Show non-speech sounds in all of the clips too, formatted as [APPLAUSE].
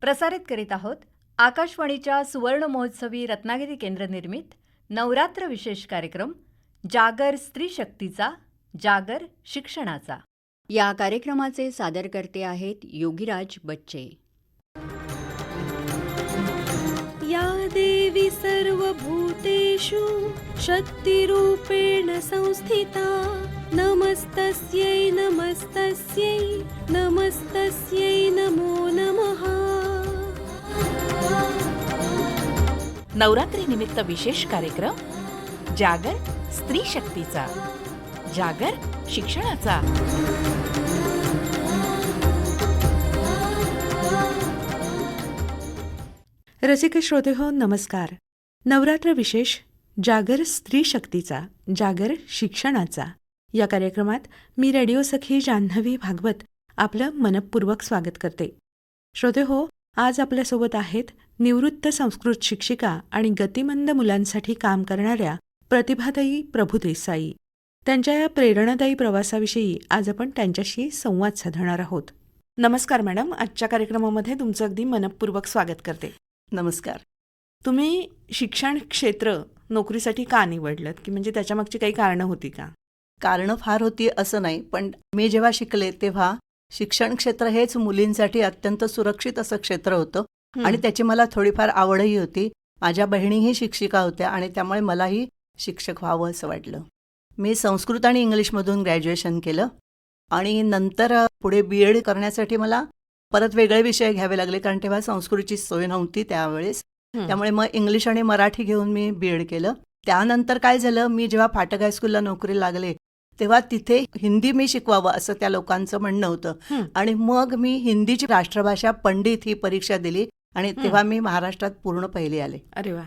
प्रसारित करीत आहोत आकाशवाणीच्या सुवर्ण महोत्सवी रत्नागिरी केंद्र निर्मित नवरात्र विशेष कार्यक्रम जागर स्त्री शक्तीचा जागर शिक्षणाचा. या कार्यक्रमाचे सादरकर्ते आहेत योगीराज बच्चे. या देवी सर्वभूतेषु शक्तिरूपेण संस्थिता नमस्तस्यै नमस्तस्यै नमस्तस्यै नमो नमः. नवरात्री निमित्त विशेष कार्यक्रम जागर स्त्री शक्तीचा जागर शिक्षणाचा. रसिक श्रोते हो नमस्कार. नवरात्र विशेष जागर स्त्री शक्तीचा जागर शिक्षणाचा. या कार्यक्रमात मी रेडिओ सखी जान्हवी भागवत आपलं मनपूर्वक स्वागत करते. श्रोते हो आज आपल्यासोबत आहेत निवृत्त संस्कृत शिक्षिका आणि गतिमंद मुलांसाठी काम करणाऱ्या प्रतिभाताई प्रभू देसाई. त्यांच्या या प्रेरणादायी प्रवासाविषयी आज आपण त्यांच्याशी संवाद साधणार आहोत. नमस्कार मॅडम आजच्या कार्यक्रमामध्ये तुमचं अगदी मनपूर्वक स्वागत करते. नमस्कार. तुम्ही शिक्षण क्षेत्र नोकरीसाठी का निवडलं की म्हणजे त्याच्यामागची काही कारणं होती का? कारणं फार होती असं नाही पण मी जेव्हा शिकले तेव्हा शिक्षण क्षेत्र हेच मुलींसाठी अत्यंत सुरक्षित असं क्षेत्र होतं. आणि त्याची मला थोडीफार आवडही होती. माझ्या बहिणीही शिक्षिका होत्या आणि त्यामुळे मलाही शिक्षक व्हावं असं वाटलं. मी संस्कृत आणि इंग्लिशमधून ग्रॅज्युएशन केलं आणि नंतर पुढे बी एड करण्यासाठी मला परत वेगळे विषय घ्यावे लागले कारण तेव्हा संस्कृतची सोय नव्हती त्यावेळेस. त्यामुळे मग इंग्लिश आणि मराठी घेऊन मी बी एड केलं. त्यानंतर काय झालं मी जेव्हा फाटक हायस्कूलला नोकरीला लागले तेव्हा तिथे हिंदी मी शिकवावं असं त्या लोकांचं म्हणणं होतं. आणि मग मी हिंदीची राष्ट्रभाषा पंडित ही परीक्षा दिली. आणि तेव्हा मी महाराष्ट्रात पूर्ण पहिली आले. अरे वा.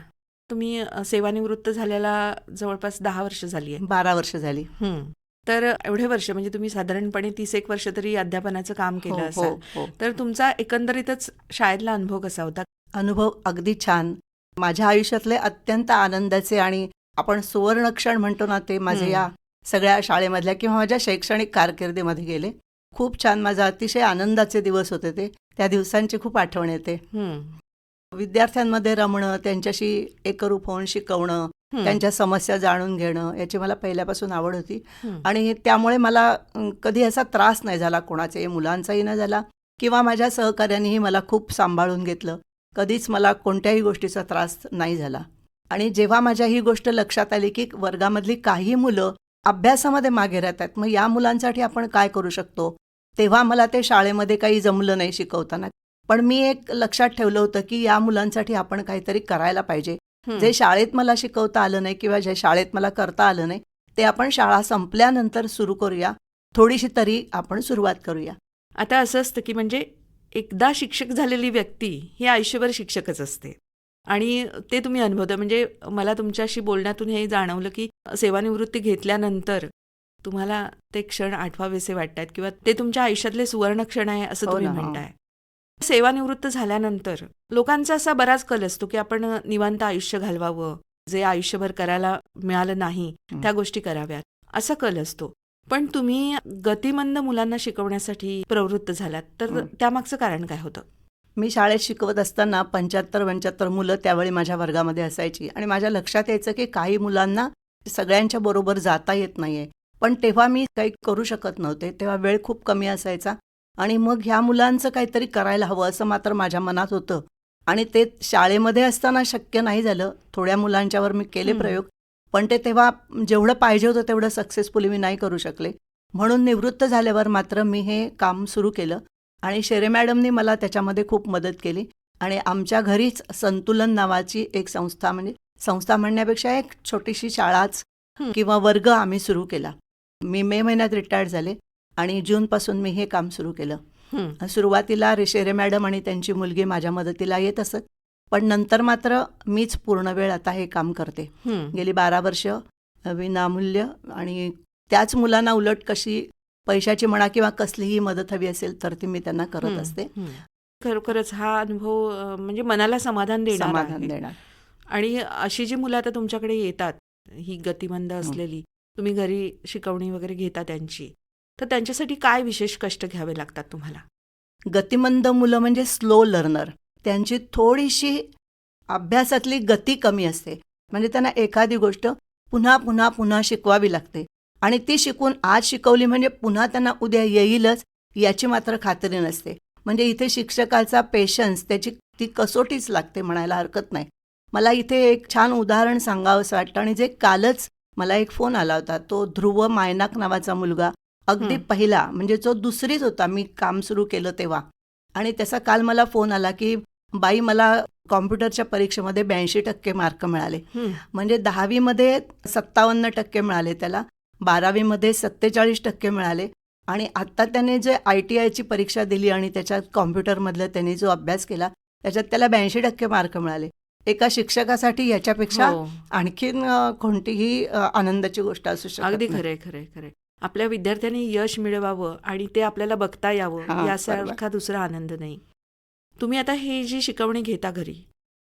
तुम्ही सेवानिवृत्त झाल्याला जवळपास दहा वर्ष झाली बारा वर्ष झाली. आहे तर एवढे वर्ष म्हणजे तुम्ही साधारणपणे तीस एक वर्ष तरी अध्यापनाचं काम हो केलं हो असाल. हो. तर तुमचा एकंदरीतच शाळेतला अनुभव कसा होता? अनुभव अगदी छान. माझ्या आयुष्यातले अत्यंत आनंदाचे आणि आपण सुवर्णक्षण म्हणतो ना ते माझे हं. या सगळ्या शाळेमधल्या किंवा माझ्या शैक्षणिक कारकिर्दीमध्ये गेले. खूप छान माझा अतिशय आनंदाचे दिवस होते ते त्या दिवसांची खूप आठवण येते. विद्यार्थ्यांमध्ये रमणं त्यांच्याशी एकरूप होऊन शिकवणं. त्यांच्या समस्या जाणून घेणं याची मला पहिल्यापासून आवड होती. आणि त्यामुळे मला कधी असा त्रास नाही झाला कोणाचाही मुलांचाही नाही झाला किंवा माझ्या सहकार्यांनीही मला खूप सांभाळून घेतलं कधीच मला कोणत्याही गोष्टीचा त्रास नाही झाला आणि जेव्हा माझ्या ही गोष्ट लक्षात आली की वर्गामधली काही मुलं अभ्यासामध्ये मागे राहतात मग या मुलांसाठी आपण काय करू शकतो तेव्हा मला ते शाळेमध्ये काही जमलं नाही शिकवताना. पण मी एक लक्षात ठेवलं होतं की या मुलांसाठी आपण काहीतरी करायला पाहिजे. जे शाळेत मला शिकवता आलं नाही किंवा जे शाळेत मला करता आलं नाही ते आपण शाळा संपल्यानंतर सुरू करूया. थोडीशी तरी आपण सुरुवात करूया. आता असं असतं की म्हणजे एकदा शिक्षक झालेली व्यक्ती ही आयुष्यभर शिक्षकच असते. आणि ते तुम्ही अनुभवता. म्हणजे मला तुमच्याशी बोलण्यातून हे जाणवलं की सेवानिवृत्ती घेतल्यानंतर तुम्हाला ते क्षण आठवावेसे वाटतात किंवा ते तुमच्या आयुष्यातले सुवर्ण क्षण आहे असं हो तुम्ही हो. म्हणताय सेवानिवृत्त झाल्यानंतर लोकांचा असा बराच कल असतो की आपण निवांत आयुष्य घालवावं जे आयुष्यभर करायला मिळालं नाही. त्या गोष्टी कराव्यात असा कल असतो पण तुम्ही गतिमंद मुलांना शिकवण्यासाठी प्रवृत्त झालात तर. त्यामागचं कारण काय होतं मी शाळेत शिकवत असताना पंच्याहत्तर पंच्याहत्तर मुलं त्यावेळी माझ्या वर्गामध्ये असायची आणि माझ्या लक्षात यायचं की काही मुलांना सगळ्यांच्या बरोबर जाता येत नाहीये पण तेव्हा मी काही करू शकत नव्हते. तेव्हा वेळ खूप कमी असायचा आणि मग ह्या मुलांचं काहीतरी करायला हवं असं मात्र माझ्या मनात होतं. आणि ते शाळेमध्ये असताना शक्य नाही झालं. थोड्या मुलांच्यावर मी केले. प्रयोग. पण ते तेव्हा जेवढं पाहिजे होतं तेवढं सक्सेसफुली मी नाही करू शकले. म्हणून निवृत्त झाल्यावर मात्र मी हे काम सुरू केलं आणि शेरे मॅडमनी मला त्याच्यामध्ये खूप मदत केली. आणि आमच्या घरीच संतुलन नावाची एक संस्था म्हणजे संस्था म्हणण्यापेक्षा एक छोटीशी शाळाच. किंवा वर्ग आम्ही सुरू केला. मी मे महिन्यात रिटायर्ड झाले आणि जूनपासून मी हे काम सुरू केलं हं. सुरुवातीला रे- शेरे मॅडम आणि त्यांची मुलगी माझ्या मदतीला येत असत पण नंतर मात्र मीच पूर्ण वेळ आता हे काम करते हं. गेली बारा वर्ष विनामूल्य आणि त्याच मुलांना उलट कशी पैशाची म्हणा किंवा कसलीही मदत हवी असेल तर ती मी त्यांना करत हं. असते हं. खरोखरच हा अनुभव म्हणजे मनाला समाधान देणार समाधान. देणार आणि अशी जी मुलं आता तुमच्याकडे येतात ही गतिमंद असलेली तुम्ही घरी शिकवणी वगैरे घेता त्यांची तर त्यांच्यासाठी काय विशेष कष्ट घ्यावे लागतात तुम्हाला? गतिमंद मुलं म्हणजे स्लो लर्नर त्यांची थोडीशी अभ्यासातली गती कमी असते. म्हणजे त्यांना एखादी गोष्ट पुन्हा पुन्हा पुन्हा शिकवावी लागते. आणि ती शिकून आज शिकवली म्हणजे पुन्हा त्यांना उद्या येईलच याची मात्र खात्री नसते. म्हणजे इथे शिक्षकाचा पेशन्स त्याची ती कसोटीच लागते म्हणायला हरकत नाही. मला इथे एक छान उदाहरण सांगावंसं वाटतं आणि जे कालच मला एक फोन आला होता. तो ध्रुव मायनाक नावाचा मुलगा. अगदी. पहिला म्हणजे जो दुसरीच होता. मी काम सुरू केलं तेव्हा. आणि त्याचा काल मला फोन आला की बाई मला कॉम्प्युटरच्या परीक्षेमध्ये ब्याऐंशी टक्के मार्क मिळाले. म्हणजे दहावीमध्ये सत्तावन्न टक्के मिळाले त्याला. बारावीमध्ये सत्तेचाळीस टक्के मिळाले. आणि आत्ता त्याने जे आय टी आयची परीक्षा दिली आणि त्याच्यात कॉम्प्युटरमधलं त्याने जो अभ्यास केला त्याच्यात त्याला ब्याऐंशी टक्के मार्क मिळाले. एका शिक्षकासाठी याच्यापेक्षा हो. आणखीन कोणतीही आनंदाची गोष्ट असू शकत अगदी नाही. खरंय खरंय खरंय. आपल्या विद्यार्थ्यांनी यश मिळवावं आणि ते आपल्याला बघता यावं यासारखा दुसरा आनंद नाही. तुम्ही आता ही जी शिकवणी घेता घरी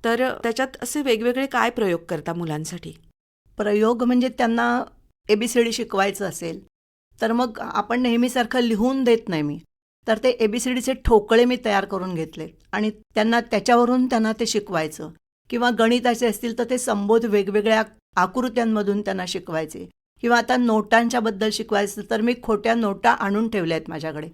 तर त्याच्यात असे वेगवेगळे काय प्रयोग करता मुलांसाठी? प्रयोग म्हणजे त्यांना एबीसीडी शिकवायचं असेल तर मग आपण नेहमीसारखं लिहून देत नाही मी. तर ते एबीसीडीचे ठोकळे मी तयार करून घेतले आणि त्यांना त्याच्यावरून त्यांना ते शिकवायचं. किंवा गणिताचे असतील तर ते संबोध वेगवेगळ्या आकृत्यांमधून त्यांना शिकवायचे. किंवा आता नोटांच्या बद्दल शिकवायचं तर मी खोट्या नोटा आणून ठेवल्या आहेत माझ्याकडे.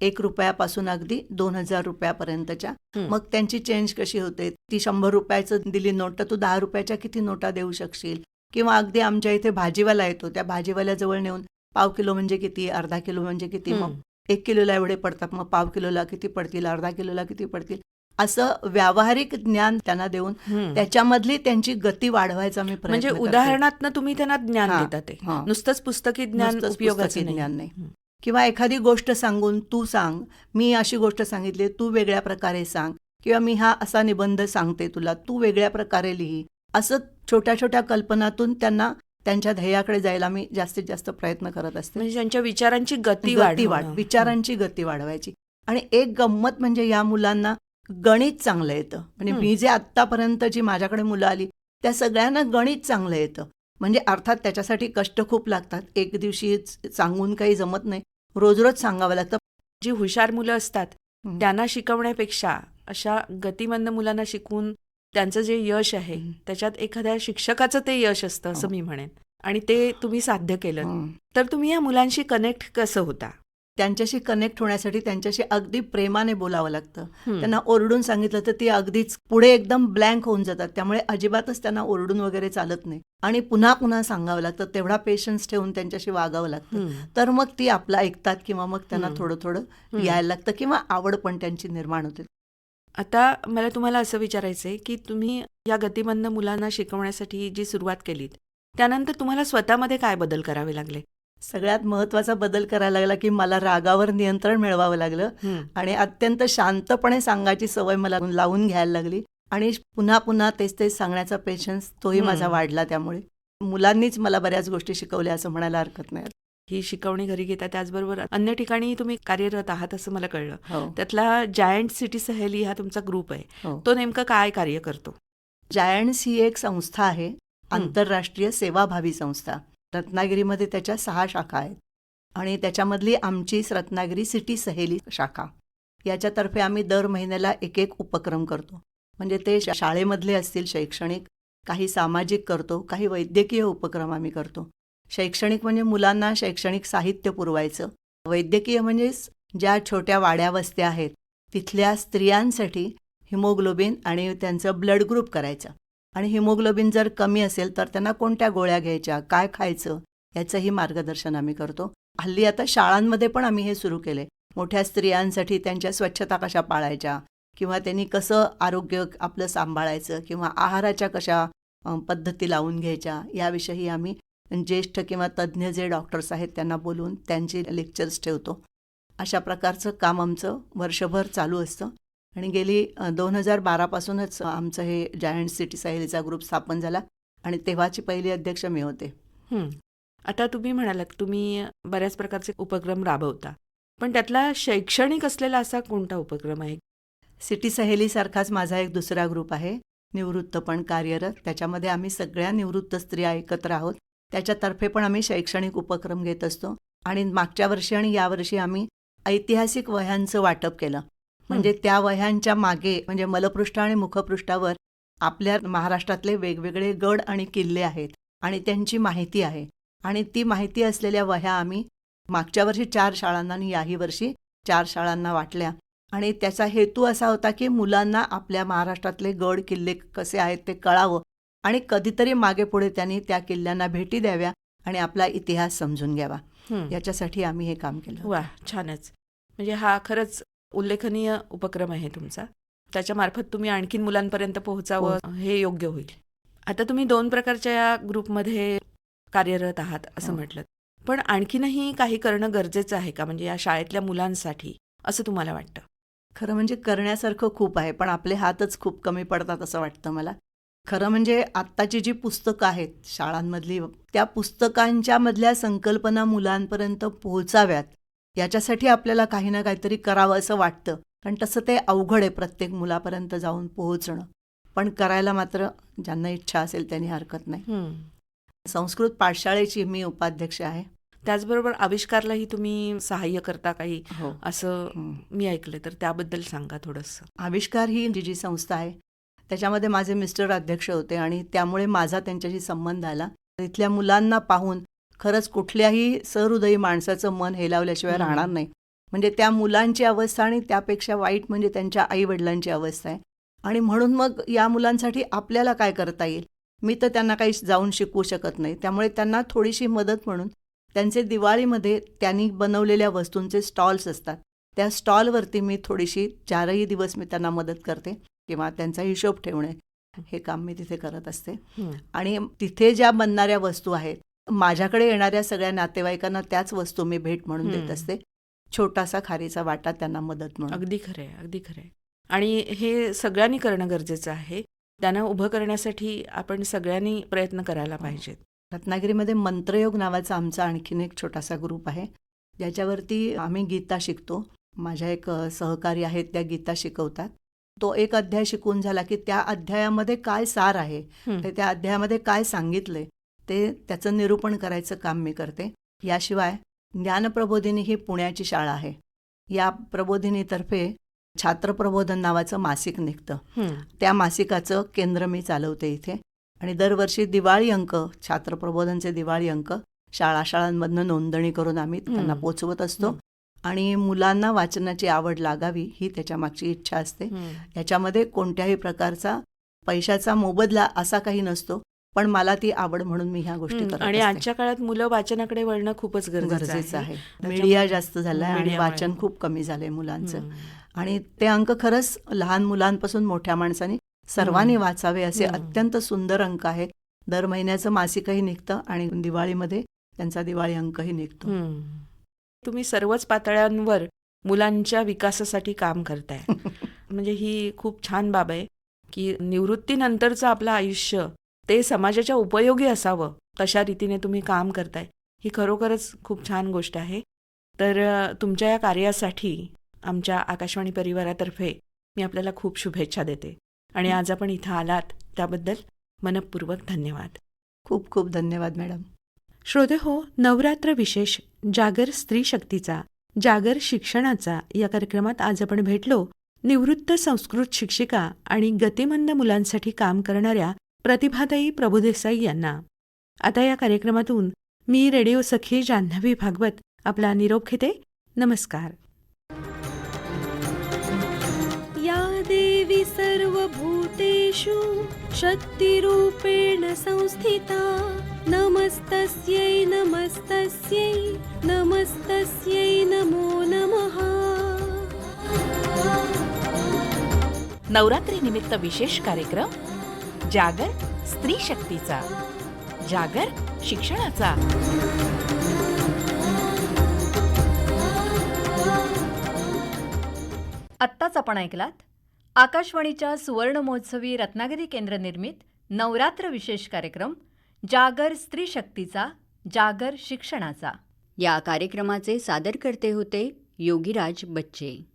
एक रुपयापासून अगदी दोन हजार रुपयापर्यंतच्या. मग त्यांची चेंज कशी होते? ती शंभर रुपयाचं दिली नोट तर तू दहा रुपयाच्या किती नोटा देऊ शकशील? किंवा अगदी आमच्या इथे भाजीवाला येतो. त्या भाजीवाल्याजवळ नेऊन पाव किलो म्हणजे किती? अर्धा किलो म्हणजे किती? मग. एक किलोला एवढे पडतात. मग पाव किलोला किती पडतील? अर्धा किलोला किती पडतील? असं व्यावहारिक ज्ञान त्यांना देऊन. त्याच्यामधली त्यांची गती वाढवायचा मी म्हणजे करते. उदाहरणातनं तुम्ही त्यांना ज्ञान देता ते. नुसतंच पुस्तकी ज्ञान उपयोगाचं ज्ञान नाही. किंवा एखादी गोष्ट सांगून तू सांग मी अशी गोष्ट सांगितली तू वेगळ्या प्रकारे सांग किंवा मी हा असा निबंध सांगते तुला तू वेगळ्या प्रकारे लिही असं छोट्या छोट्या कल्पनातून त्यांना त्यांच्या ध्येयाकडे जायला मी जास्तीत जास्त प्रयत्न करत असते म्हणजे त्यांच्या विचारांची गती वाढ विचारांची गती वाढवायची आणि एक गंमत म्हणजे या मुलांना गणित चांगलं येतं म्हणजे. मी जे आत्तापर्यंत जी माझ्याकडे मुलं आली त्या सगळ्यांना गणित चांगलं येतं म्हणजे अर्थात त्याच्यासाठी कष्ट खूप लागतात एक दिवशी सांगून काही जमत नाही रोज रोज सांगावं लागतं जी हुशार मुलं असतात. त्यांना शिकवण्यापेक्षा अशा गतिमंद मुलांना शिकवून त्यांचं जे यश आहे. त्याच्यात एखाद्या शिक्षकाचं ते यश असतं असं हो. मी म्हणेन आणि ते तुम्ही साध्य केलं. तर तुम्ही या मुलांशी कनेक्ट कसं होता त्यांच्याशी कनेक्ट होण्यासाठी त्यांच्याशी अगदी प्रेमाने बोलावं लागतं. त्यांना ओरडून सांगितलं तर ती अगदीच पुढे एकदम ब्लँक होऊन जातात त्यामुळे अजिबातच त्यांना ओरडून वगैरे चालत नाही आणि पुन्हा पुन्हा सांगावं लागतं तेवढा पेशन्स ठेवून त्यांच्याशी वागावं लागतं. तर मग ती आपलं ऐकतात किंवा मग त्यांना. थोडं थोडं. यायला लागतं किंवा आवड पण त्यांची निर्माण होते आता मला तुम्हाला असं विचारायचं आहे की तुम्ही या गतिमंद मुलांना शिकवण्यासाठी जी सुरुवात केलीत त्यानंतर तुम्हाला स्वतःमध्ये काय बदल करावे लागले सगळ्यात महत्त्वाचा बदल करायला लागला की मला रागावर नियंत्रण मिळवावं लागलं. आणि अत्यंत शांतपणे सांगायची सवय मला लावून घ्यायला लागली. आणि पुन्हा पुन्हा तेच तेच सांगण्याचा पेशन्स तोही. माझा वाढला त्यामुळे. मुलांनीच मला बऱ्याच गोष्टी शिकवल्या असं म्हणायला हरकत नाही. ही शिकवणी घरी घेता त्याचबरोबर अन्य ठिकाणी तुम्ही कार्यरत आहात असं मला कळलं. हो. त्यातला जायंट सिटी सहेली हा तुमचा ग्रुप आहे. हो. तो नेमकं काय कार्य करतो? जायंट्स ही एक संस्था आहे. आंतरराष्ट्रीय सेवाभावी संस्था. रत्नागिरीमध्ये त्याच्या सहा शाखा आहेत. आणि त्याच्यामधली आमचीच रत्नागिरी सिटी सहेली शाखा. याच्यातर्फे आम्ही दर महिन्याला एक एक उपक्रम करतो. म्हणजे ते शाळेमधले असतील शैक्षणिक काही सामाजिक करतो काही वैद्यकीय उपक्रम आम्ही करतो. शैक्षणिक म्हणजे मुलांना शैक्षणिक साहित्य पुरवायचं. वैद्यकीय म्हणजे ज्या छोट्या वाड्या वस्त्या आहेत तिथल्या स्त्रियांसाठी हिमोग्लोबिन आणि त्यांचं ब्लड ग्रुप करायचं. आणि हिमोग्लोबिन जर कमी असेल तर त्यांना कोणत्या गोळ्या घ्यायच्या काय खायचं याचंही मार्गदर्शन आम्ही करतो. हल्ली आता शाळांमध्ये पण आम्ही हे सुरू केले. मोठ्या स्त्रियांसाठी त्यांच्या स्वच्छता कशा पाळायच्या किंवा त्यांनी कसं आरोग्य आपलं सांभाळायचं किंवा आहाराच्या कशा पद्धती लावून घ्यायच्या याविषयी आम्ही ज्येष्ठ किंवा तज्ज्ञ जे डॉक्टर्स आहेत त्यांना बोलवून त्यांचे लेक्चर्स ठेवतो. अशा प्रकारचं काम आमचं वर्षभर चालू असतं. आणि गेली दोन हजार बारापासूनच आमचं हे जायंट सिटी साहेलीचा ग्रुप स्थापन झाला आणि तेव्हाची पहिली अध्यक्ष मी होते. आता तुम्ही म्हणालात तुम्ही बऱ्याच प्रकारचे उपक्रम राबवता. पण त्यातला शैक्षणिक असलेला असा कोणता उपक्रम आहे? सिटी सहेलीसारखाच माझा एक दुसरा ग्रुप आहे निवृत्त पण कार्यरत. त्याच्यामध्ये आम्ही सगळ्या निवृत्त स्त्रिया एकत्र आहोत. त्याच्यातर्फे पण आम्ही शैक्षणिक उपक्रम घेत असतो. आणि मागच्या वर्षी आणि यावर्षी आम्ही ऐतिहासिक वह्यांचं वाटप केलं. म्हणजे त्या वह्यांच्या मागे म्हणजे मलपृष्ठ आणि मुखपृष्ठावर आपल्या महाराष्ट्रातले वेगवेगळे गड आणि किल्ले आहेत आणि त्यांची माहिती आहे. आणि ती माहिती असलेल्या वह्या आम्ही मागच्या वर्षी चार शाळांना आणि याही वर्षी चार शाळांना वाटल्या. आणि त्याचा हेतू असा होता की मुलांना आपल्या महाराष्ट्रातले गड किल्ले कसे आहेत ते कळावं आणि कधीतरी मागे पुढे त्यांनी त्या किल्ल्यांना भेटी द्याव्या आणि आपला इतिहास समजून घ्यावा. याच्यासाठी आम्ही हे काम केलं वा छानच. म्हणजे हा खरंच उल्लेखनीय उपक्रम आहे तुमचा. त्याच्यामार्फत तुम्ही आणखीन मुलांपर्यंत पोहोचावं हे योग्य होईल. आता तुम्ही दोन प्रकारच्या या ग्रुपमध्ये कार्यरत आहात असं हो. म्हटलं. पण आणखीनही काही करणं गरजेचं आहे का? म्हणजे या शाळेतल्या मुलांसाठी असं तुम्हाला वाटतं? खरं म्हणजे करण्यासारखं खूप आहे पण आपले हातच खूप कमी पडतात असं वाटतं मला. खरं म्हणजे आत्ताची जी पुस्तकं आहेत शाळांमधली त्या पुस्तकांच्या मधल्या संकल्पना मुलांपर्यंत पोहोचाव्यात. याच्यासाठी आपल्याला काही ना काहीतरी करावं असं वाटतं. कारण तसं ते अवघड आहे प्रत्येक मुलापर्यंत जाऊन पोहोचणं. पण करायला मात्र ज्यांना इच्छा असेल त्यांनी हरकत नाही. संस्कृत पाठशाळेची मी उपाध्यक्ष आहे. त्याचबरोबर आविष्कारलाही तुम्ही सहाय्य करता काही हो. असं मी ऐकलं तर त्याबद्दल सांगा थोडंसं. आविष्कार ही जी जी संस्था आहे त्याच्यामध्ये माझे मिस्टर अध्यक्ष होते आणि त्यामुळे माझा त्यांच्याशी संबंध आला. इथल्या मुलांना पाहून खरंच कुठल्याही सहृदयी माणसाचं मन हेलावल्याशिवाय. राहणार नाही. म्हणजे त्या मुलांची अवस्था आणि त्यापेक्षा वाईट म्हणजे त्यांच्या आई वडिलांची अवस्था आहे. आणि म्हणून मग या मुलांसाठी आपल्याला काय करता येईल? मी तर त्यांना काही जाऊन शिकवू शकत नाही. त्यामुळे त्यांना थोडीशी मदत म्हणून त्यांचे दिवाळीमध्ये त्यांनी बनवलेल्या वस्तूंचे स्टॉल्स असतात. त्या स्टॉलवरती मी थोडीशी चारही दिवस मी त्यांना मदत करते किंवा त्यांचा हिशोब ठेवणे. हे काम मी तिथे करत असते. आणि तिथे ज्या बनणाऱ्या वस्तू आहेत माझ्याकडे येणाऱ्या सगळ्या नातेवाईकांना त्याच वस्तू मी भेट म्हणून देत हं. असते. छोटासा खारीचा वाटा त्यांना मदत म्हणून. अगदी खरंय अगदी खरंय. आणि हे सगळ्यांनी करणं गरजेचं आहे. त्यांना उभं करण्यासाठी आपण सगळ्यांनी प्रयत्न करायला पाहिजेत. रत्नागिरीमध्ये मंत्रयोग नावाचा आमचा आणखीन एक छोटासा ग्रुप आहे. ज्याच्यावरती आम्ही गीता शिकतो. माझ्या एक सहकारी आहेत त्या गीता शिकवतात. तो एक अध्याय शिकून झाला की त्या अध्यायामध्ये काय सार आहे? हं. ते त्या अध्यायामध्ये काय सांगितलंय? ते त्याचं निरूपण करायचं काम मी करते याशिवाय ज्ञानप्रबोधिनी ही पुण्याची शाळा आहे या प्रबोधिनीतर्फे छात्रप्रबोधन नावाचं मासिक निघतं हं. त्या मासिकाचं केंद्र मी चालवते इथे आणि दरवर्षी दिवाळी अंक छात्रप्रबोधनचे दिवाळी अंक शाळा शाळांमधनं नोंदणी करून आम्ही त्यांना. पोचवत असतो. आणि मुलांना वाचनाची आवड लागावी ही त्याच्या मागची इच्छा असते. याच्यामध्ये कोणत्याही प्रकारचा पैशाचा मोबदला असा काही नसतो पण मला ती आवड म्हणून मी ह्या गोष्टी. करत आणि. आजच्या काळात मुलं वाचनाकडे वळणं खूपच गरजेचं आहे मीडिया जास्त झालाय आणि मीडियामुळे. वाचन खूप कमी झालंय मुलांचं. आणि ते अंक खरंच लहान मुलांपासून मोठ्या माणसांनी सर्वांनी. वाचावे असे. अत्यंत सुंदर अंक आहेत दर महिन्याचं मासिकही निघतं आणि दिवाळीमध्ये त्यांचा दिवाळी अंकही निघतो. तुम्ही सर्वच पातळ्यांवर मुलांच्या विकासासाठी काम करताय [LAUGHS] म्हणजे ही खूप छान बाब आहे की निवृत्तीनंतरचं आपलं आयुष्य ते समाजाच्या उपयोगी असावं. तशा रीतीने तुम्ही काम करताय. ही खरोखरच खूप छान गोष्ट आहे. तर तुमच्या या कार्यासाठी आमच्या आकाशवाणी परिवारातर्फे मी आपल्याला खूप शुभेच्छा देते. आणि आज आपण इथं आलात. त्याबद्दल मनपूर्वक धन्यवाद. खूप खूप धन्यवाद मॅडम. श्रोते हो नवरात्र विशेष जागर स्त्री शक्तीचा जागर शिक्षणाचा या कार्यक्रमात आज आपण भेटलो. निवृत्त संस्कृत शिक्षिका आणि गतिमंद मुलांसाठी काम करणाऱ्या प्रतिभाताई प्रभुदेसाई यांना. आता या कार्यक्रमातून मी रेडिओ सखी जान्हवी भागवत आपला निरोप घेते. नमस्कार. या देवी सर्वभूतेषु शक्तिरूपेण संस्थिता नमस्तस्यै नमस्तस्यै नमस्तस्यै नमो नमः। नवरात्री निमित्त विशेष कार्यक्रम जागर स्त्री शक्तीचा जागर शिक्षणाचा. आत्ताच आपण ऐकलात आकाशवाणीच्या सुवर्ण महोत्सवी रत्नागिरी केंद्र निर्मित नवरात्र विशेष कार्यक्रम जागर स्त्री शक्तीचा जागर शिक्षणाचा. या कार्यक्रमाचे सादरकर्ते होते योगीराज बच्चे.